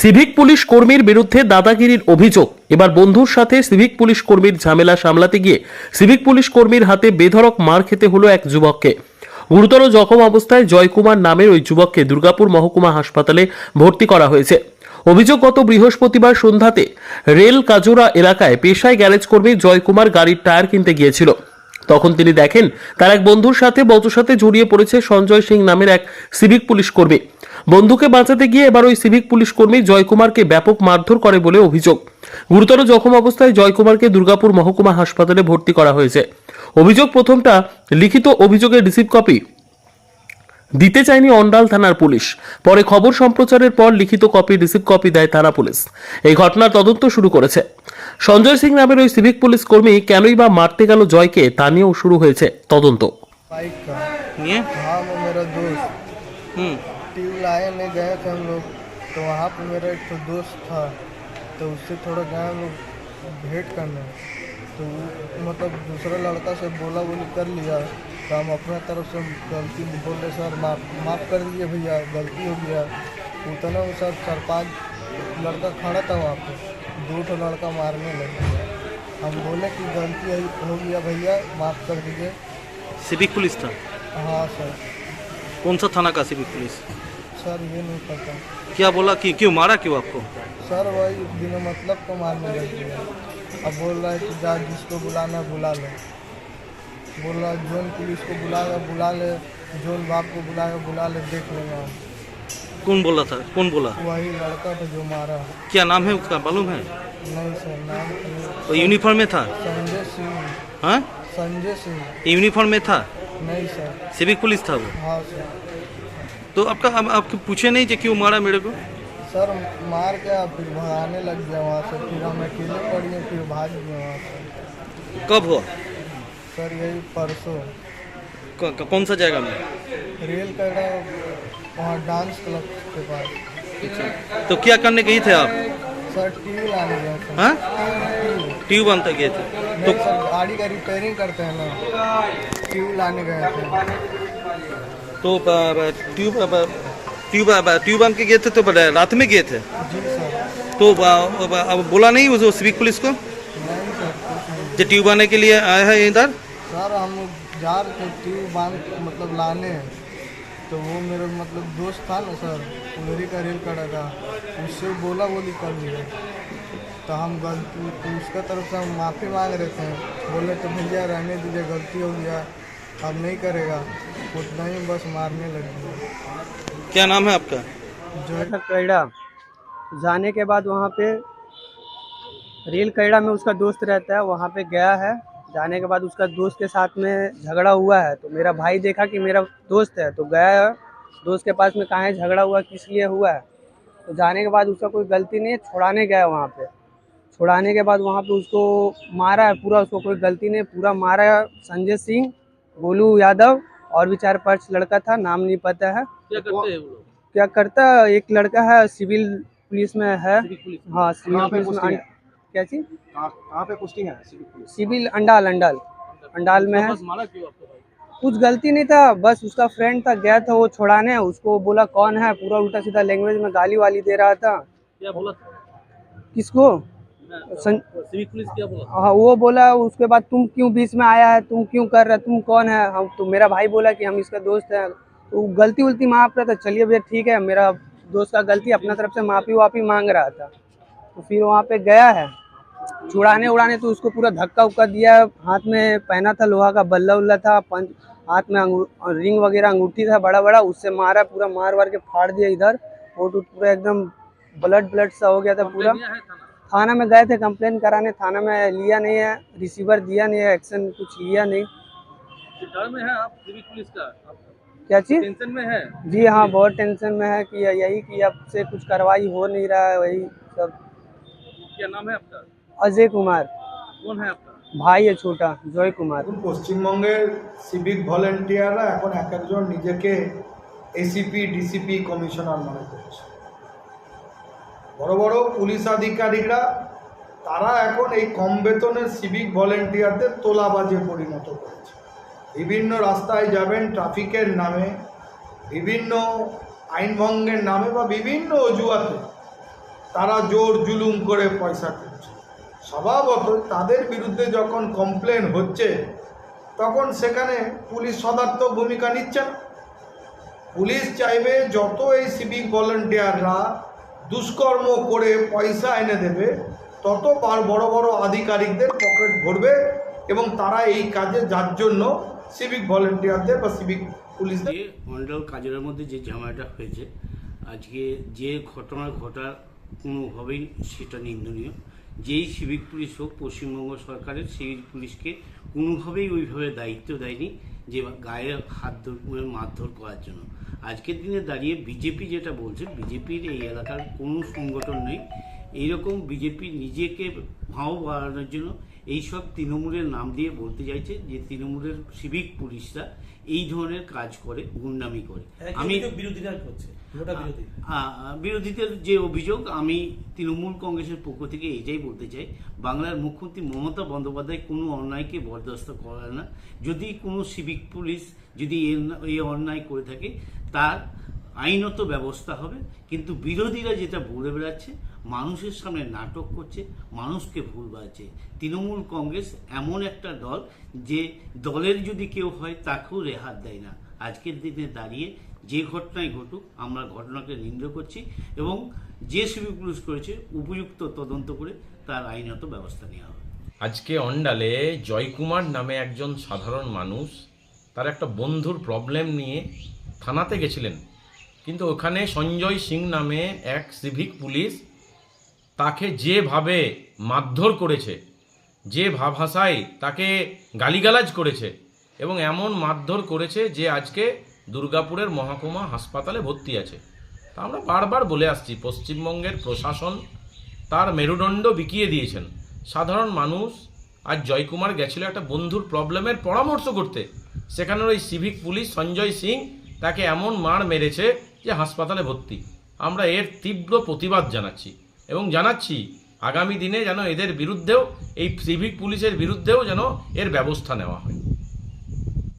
Civic police কর্মীর বিরুদ্ধে দাদাগিরির অভিযোগ। এবার বন্ধুর সাথে সিভিক পুলিশ কর্মীর ঝামেলা সামলাতে গিয়ে সিভিক পুলিশ কর্মীর হাতে বেধড়ক মার খেতে হলো এক যুবককে। গুরুতর জখম অবস্থায় জয়কুমার নামের ওই যুবককে দুর্গাপুর মহকুমা হাসপাতালে ভর্তি করা হয়েছে। অভিযোগ, গত বৃহস্পতিবার সন্ধ্যাতে রেল কাজোরা এলাকায় পেশায় গ্যারেজ কর্মী জয়কুমার গাড়ির টায়ার কিনতে গিয়েছিল। তখন তিনি দেখেন তার এক বন্ধুর সাথে বচসাতে জড়িয়ে পড়েছে সঞ্জয় সিং নামের এক সিভিক পুলিশ কর্মী। বন্ধুকে বাঁচাতে গিয়ে এবার ওই সিভিক পুলিশ কর্মী জয়কুমারকে ব্যাপক মারধর করে বলে অভিযোগ। গুরুতর জখম অবস্থায় জয়কুমারকে দুর্গাপুর মহকুমা হাসপাতালে ভর্তি করা হয়েছে। অভিযোগ প্রথমটা, লিখিত অভিযোগের রিসিভ কপি দিতে চায়নি অন্ডাল থানার পুলিশ। পরে খবর সম্প্রচারের পর লিখিত কপি, রিসিভ কপি দেয় থানা পুলিশ। এই ঘটনার তদন্ত শুরু করেছে। সঞ্জয় সিং নামের ওই সিভিক পুলিশ কর্মী কেনই বা মারতে গেল জয়কে তা নিয়েও শুরু হয়েছে তদন্ত बाइक का ये हाँ वो मेरा दोस्त हम्म ट्यूब लाए में गए थे हम लोग तो वहाँ पे मेरा एक तो दोस्त था तो उससे थोड़ा गए हम लोग भेंट करने तो वो मतलब दूसरा लड़का से बोला बोली कर लिया तो हम अपने तरफ से गलती बोल रहे सर माफ माफ़ कर दीजिए भैया गलती हो गया उतना वो सर चार पाँच लड़का खड़ा था वहाँ पे दो ठो लड़का मारने लगे। हम बोले कि गलती हो गया भैया माफ़ कर दीजिए। सिविक पुलिस था? हाँ सर। कौन सा थाना का सिविक पुलिस? सर ये नहीं पता। क्या बोला कि क्यों मारा क्यों आपको? सर वही बिना मतलब को मारने लग अब बोल रहा है कि जा जिसको बुलाना बुला ले। बोल रहा है जोन पुलिस को बुलाएगा बुला ले। जोन बाप को बुलाएगा बुला ले देख लेंगे हम कौन बोला था? कौन बोला? वही लड़का था जो मारा। क्या नाम है उसका? मालूम है? नहीं सर नाम तो यूनिफॉर्म में था? संजय सिंह। हाँ? संजय सिंह। यूनिफॉर्म में था? नहीं सर। सिविक पुलिस था वो? हाँ सर। तो आपका अब आपके पूछे नहीं कि क्यों मारा मेरे को? सर मार के फिर भगाने लग गया वहाँ से। फिर हम अकेले पड़े फिर भाग गए वहाँ से। कब हुआ? सर यही परसों। क- क- कौन सा जगह में? रेल कड़ा वहाँ डांस क्लब के पास। तो क्या करने गए थे आप? सर टीवी लाने गए थे। हाँ? टीवी। ट्यूब बनते गए थे। सर गाड़ी का रिपेयरिंग करते हैं ना। ट्यूब लाने गए थे। तो ब- ट्यूब ब- ट्यूब ब- ट्यूब बन के गए थे तो ब- रात में गए थे? जी सर। तो ब- ब- अब बोला नहीं जो सिविक पुलिस को? नहीं सर कुछ नहीं। जो ट्यूब आने के लिए आया है इधर? सर हम जा रहे थे ट्यूब बाँध मतलब लाने। तो वो मेरा मतलब दोस्त था ना सर उधर ही का रेल कड़ा था। उससे बोला बोली कर लिया तो हम गलती तो उसका तरफ़ से हम माफ़ी मांग रहे थे। बोले तो भैया रहने दीजिए गलती हो गया। अब नहीं करेगा। उतना ही बस मारने लग गया। क्या नाम है आपका? जो है कैड़ा। जाने के बाद वहाँ पे रेल कैड़ा में उसका दोस्त रहता है वहाँ पे गया है। जाने के बाद उसका दोस्त के साथ में झगड़ा हुआ है तो मेरा भाई देखा कि मेरा दोस्त है तो गया है दोस्त के पास में कहाँ है झगड़ा हुआ किस लिए हुआ है। तो जाने के बाद उसका कोई गलती नहीं है छुड़ाने गया वहाँ पे। छुड़ाने के बाद वहाँ पे उसको मारा है पूरा उसको कोई गलती नहीं पूरा मारा है संजय सिंह गोलू यादव और भी चार पाँच लड़का था नाम नहीं पता है। क्या करते हैं वो क्या करता है एक लड़का है सिविल पुलिस में है। हाँ सिविल पुलिस में अं- क्या चीज़? कहाँ पे पोस्टिंग है? सिविल अंडाल अंडाल। अंडाल में है। कुछ गलती नहीं था बस उसका फ्रेंड था गया था वो छोड़ाने। उसको बोला कौन है? पूरा उल्टा सीधा लैंग्वेज में गाली वाली दे रहा था। क्या बोला था? किसको? सं... पुलिस क्या बोला? हाँ वो बोला उसके बाद तुम क्यों बीच में आया है? तुम क्यों कर रहे तुम कौन है? हम तो मेरा भाई बोला कि हम इसका दोस्त है। तो गलती उल्टी माफ़ रहा था चलिए भैया ठीक है मेरा दोस्त का गलती अपना तरफ़ से माफ़ी वाफ़ी मांग रहा था। तो फिर वहाँ पे गया है। छुड़ाने उड़ाने तो उसको पूरा धक्का उक्का दिया। हाथ में पहना था लोहा का बल्ला उल्ला था पंच हाथ में रिंग वगैरह अंगूठी था बड़ा बड़ा उससे मारा पूरा मार वार के फाड़ दिया इधर। और पूरा एकदम ब्लड ब्लड सा हो गया था पूरा। थाना में गए थे कंप्लेन कराने थाना में लिया नहीं है रिसीवर दिया नहीं है एक्शन कुछ लिया नहीं। डर में है आप पुलिस का? आप क्या चीज़? टेंशन में है? जी हाँ बहुत टेंशन में है कि यही कि अब से कुछ कार्रवाई हो नहीं रहा है वही सब। क्या नाम है आपका अजय कुमार कौन है आपका भाई है छोटा जय कुमार এখন পশ্চিমবঙ্গের সিভিক ভলেন্টিয়াররা এখন এক একজন নিজেকে এসিপি ডিসিপি কমিশনার মনে করছে বড় বড় পুলিশ আধিকারিকরা তারা এখন এই কম বেতনের সিভিক ভলেন্টিয়ারদের তোলাবাজে পরিণত করেছে বিভিন্ন রাস্তায় যাবেন ট্রাফিকের নামে বিভিন্ন আইনভঙ্গের নামে বা বিভিন্ন অজুহাতে তারা জোর জুলুম করে পয়সা তুলছে। স্বভাবত তাদের বিরুদ্ধে যখন কমপ্লেন হচ্ছে, তখন সেখানে পুলিশ সদার্থক ভূমিকা নিচ্ছে পুলিশ চাইবে যত এই সিভিক ভলেন্টিয়াররা দুষ্কর্ম করে পয়সা এনে দেবে, তত বার- বড় বড় আধিকারিকদের পকেট ভরবে এবং তারা এই কাজে যার জন্য সিভিক ভলেন্টিয়ারদের বা সিভিক পুলিশদের মন্ডল কাজের মধ্যে যে ঝামেলাটা হয়েছে, আজকে যে ঘটনা ঘটার কোনোভাবেই সেটা নিন্দনীয়। যেই সিভিক পুলিশ হোক, পশ্চিমবঙ্গ সরকারের সিভিক পুলিশকে কোনোভাবেই ওইভাবে দায়িত্ব দেয়নি যে গায়ে হাত ধর- মানে মারধর করার জন্য। আজকের দিনে দাঁড়িয়ে বিজেপি যেটা বলছে, বিজেপির এই এলাকার কোনো সংগঠন নেই এইরকম বিজেপি নিজেকে ভাও বাড়ানোর জন্য এইসব তৃণমূলের নাম দিয়ে বলতে চাইছে যে তৃণমূলের সিভিক পুলিশরা এই ধরনের কাজ করে গুন্ডামি করে। আমি বিরোধীরা করছে বিরোধীদের যে অভিযোগ আমি তৃণমূল কংগ্রেসের পক্ষ থেকে এটাই বলতে চাই বাংলার মুখ্যমন্ত্রী মমতা বন্দ্যোপাধ্যায় কোনো অন্যায়কে বরদাস্ত করে না। যদি কোনো সিভিক পুলিশ যদি এর- এই অন্যায় করে থাকে তার আইনত ব্যবস্থা হবে, কিন্তু বিরোধীরা যেটা বলে বেড়াচ্ছে, মানুষের সামনে নাটক করছে, মানুষকে ভুল বাড়ছে তৃণমূল কংগ্রেস এমন একটা দল যে দলের যদি কেউ হয় তাকেও রেহাত দেয় না। আজকের দিনে দাঁড়িয়ে যে ঘটনাই ঘটুক, আমরা ঘটনাকে নিন্দা করছি এবং যে সিভিক পুলিশ করেছে, উপযুক্ত তদন্ত করে তার আইনত ব্যবস্থা নেওয়া হবে। আজকে অন্ডালে জয়কুমার নামে একজন সাধারণ মানুষ, তার একটা বন্ধুর প্রবলেম নিয়ে থানাতে গেছিলেন। কিন্তু ওখানে সঞ্জয় সিং নামে এক সিভিক পুলিশ তাকে যেভাবে মারধর করেছে, যে ভাষায় তাকে গালিগালাজ করেছে এবং এমন মারধর করেছে যে আজকে দুর্গাপুরের মহকুমা হাসপাতালে ভর্তি আছে। তা আমরা বারবার বলে আসছি, পশ্চিমবঙ্গের প্রশাসন তার মেরুদণ্ড বিকিয়ে দিয়েছেন। সাধারণ মানুষ আজ জয়কুমার গেছিল একটা বন্ধুর প্রবলেমের পরামর্শ করতে। সেখানের ওই সিভিক পুলিশ সঞ্জয় সিং তাকে এমন মার মেরেছে যে হাসপাতালে ভর্তি। আমরা এর তীব্র প্রতিবাদ জানাচ্ছি এবং জানাচ্ছি আগামী দিনে যেন এদের বিরুদ্ধেও, এই সিভিক পুলিশের বিরুদ্ধেও যেন এর ব্যবস্থা নেওয়া হয়।